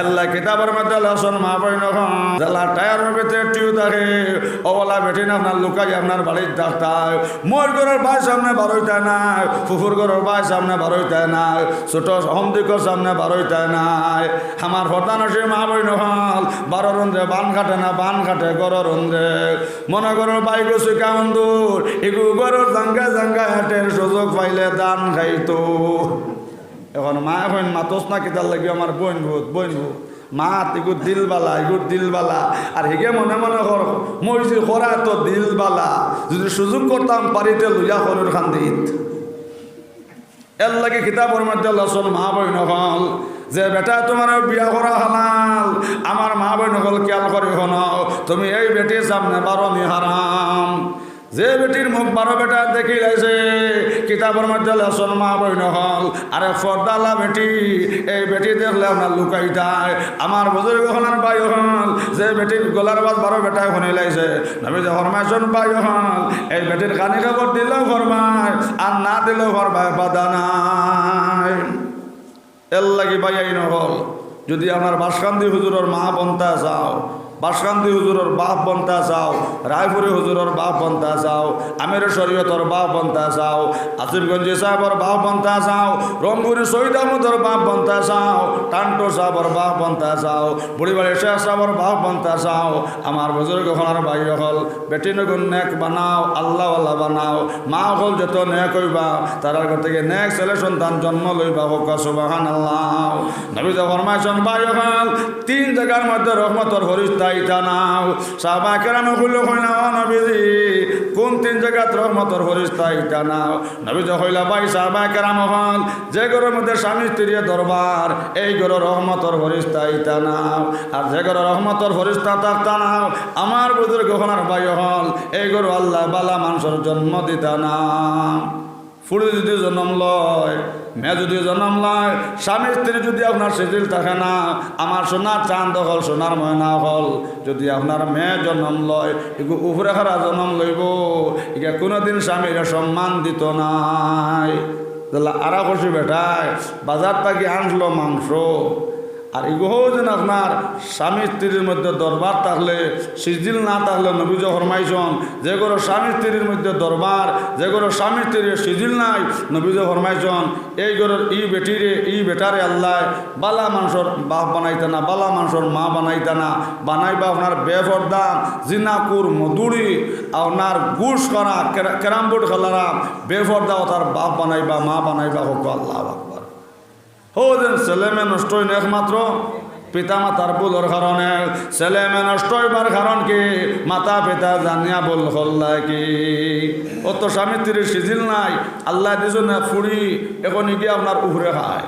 আল্লাহ কিতাবের মধ্যে লসন মা বই নখন। জেলা টায়ারের ভিতরে টিউ থাকে। অবলা বেটি না আপনার লুকাই আপনার বাড়ির ডাক্তার। মোর ঘরের ভাই সামনে বারোইতে নাই। ফুফুর ঘরের ভাই সামনে বারোইতে নাই। ছোট হমদিকর সামনে বারোইতে নাই। আমার হতানসী মা বই নহল বারো রন্ধে বান খাটে না, বান খাটে গর রন্ধে মনে করো বাই গছি কেমন দূর। এগু গরর জাঙ্গা জাঙ্গা হাটের সুযোগ পাইলে দান খাইতো। এখন মা এখন মাতস না কিতার লাগি আমার বইন ভূত বইন ভূত মা ইগুর দিলবালা ইগুর দিলবালা। আর হিগে মনে মনে কর মই যে করা তো দিলবালা। যদি সুযোগ করতাম পারিতে লইয়া করুর খান্দিত। এর লাগে কিতাবের মধ্যে লসন মা বই নকল যে বেটা তোমার বিয়া করা হালাল। আমার মা বই নকল খেয়াল করে হন তুমি এই বেটির সামনে বারো হারাম যে বেটির মুখ বারো বেটা দেখি লাইছে কিতাবের মধ্যে লেসন মা বই নহল আরে ফর্দালা বেটি, এই বেটি দেখলে আপনার লুকাইটায় আমার বুজুর্গ হলার বাই হল, যে বেটির গলার বাদ বারো বেটায় শুনি লাইছে নবী যে হরমাইছন বাই হল, এই বেটির কানি খবর দিলেও ঘরবাই আর না দিলেও ঘরবাই বাধা নাই। এর লাগি বাইয়াই নহল যদি আমার বাসকান্দি হুজুরের মা বনতা যাও বাসকান্দি হুজুরের বাপ বন্তা চাও রায়পুরি হুজুরের বাপ বন্তা চাও আমির শরীয়তর বাপ বন্তা চাও আসিফগঞ্জি সাহেবর বাপ বন্তা চাও রংপুরি শহীদ আহমদর বাপ বন্তা চাও টান্টো সাহেবর বাপ বন্তা চাও বুড়িবাড়ি শেখ সাহেবর বাপ বন্তা চাও আমার বুজুর্গ হলার ভাই হল বেটি নগুন নেক বানাও, আল্লাহ আল্লাহ বানাও, মা হল যত নেক হইবা, তার ঘর থেকে নেক ছেলে সন্তান জন্ম লইবা হোক সুবাহান আল্লাহ নবী ফরমাইশন ভাই হল, তিন জায়গার মধ্যে রহমতর হরিস্তা ইটা নাও সাহবা কেরাম হইল হইলা নবীজি, কোন তিন জায়গাত রহমতর হরিস্তা ইটা নাও নবীজ হইলা ভাই সাহবা কেরাম হল যে ঘরের মধ্যে স্বামী স্ত্রীর দরবার, এই ঘরের রহমতর হরিস্তা ইটা নাও আর যে ঘরের রহমতর হরিস্তা থাকতা নাও আমার বুজুর্গ হলার ভাই হল এই ঘর আল্লাহ বালা মানুষের জন্ম দিতা না ফুড়ি যদি জন্ম লয় মেয়ে যদি জন্ম লয়, স্বামী স্ত্রী যদি আপনার শিথিল থাকে না, আমার সোনার চাঁদ হল, সোনার ময়না হল, যদি আপনার মেয়ে জন্ম লয়, এগু উপরে খারা জন্ম লইব এগে কোনোদিন স্বামীর সম্মান দিত নাই। আরা খুশি বেটায়, বাজার তাকে আনলো মাংস আর এগুলো যেন আপনার স্বামী স্ত্রীর মধ্যে দরবার থাকলে সিজিল না থাকলে নবীজ ফরমাইছন, যে কোনো স্বামী স্ত্রীর মধ্যে দরবার, যে কোনো স্বামী স্ত্রীর সিজিল নাই নবীজ ফরমাইছন, এই ঘরের ই বেটিরে, ই বেটারে আল্লাহ, বালা মানুষের বাপ বানাইতে না, বালা মানুষের মা বানাইতে না, বানাইবা আপনার বেফরদা জিনাকুর মধুরি আপনার গুস করা ক্যারাম বোর্ড খেলারা, বেফরদা তার বাপ বানাইবা, মা বানাইবা, হোক আল্লাহ আকবর হো যেন ছেলে মেয়ে নষ্ট হইনি একমাত্র পিতা মাতার ভুলের কারণে। ছেলে মেয়ে নষ্ট হইবার কারণ কি? মাতা পিতা জানিয়া বল হল্লা কি? অত স্বামী তীরে সিজিল নাই, আল্লাহ দিজনে ফুড়ি এখন গিয়ে আপনার উহরে খায়।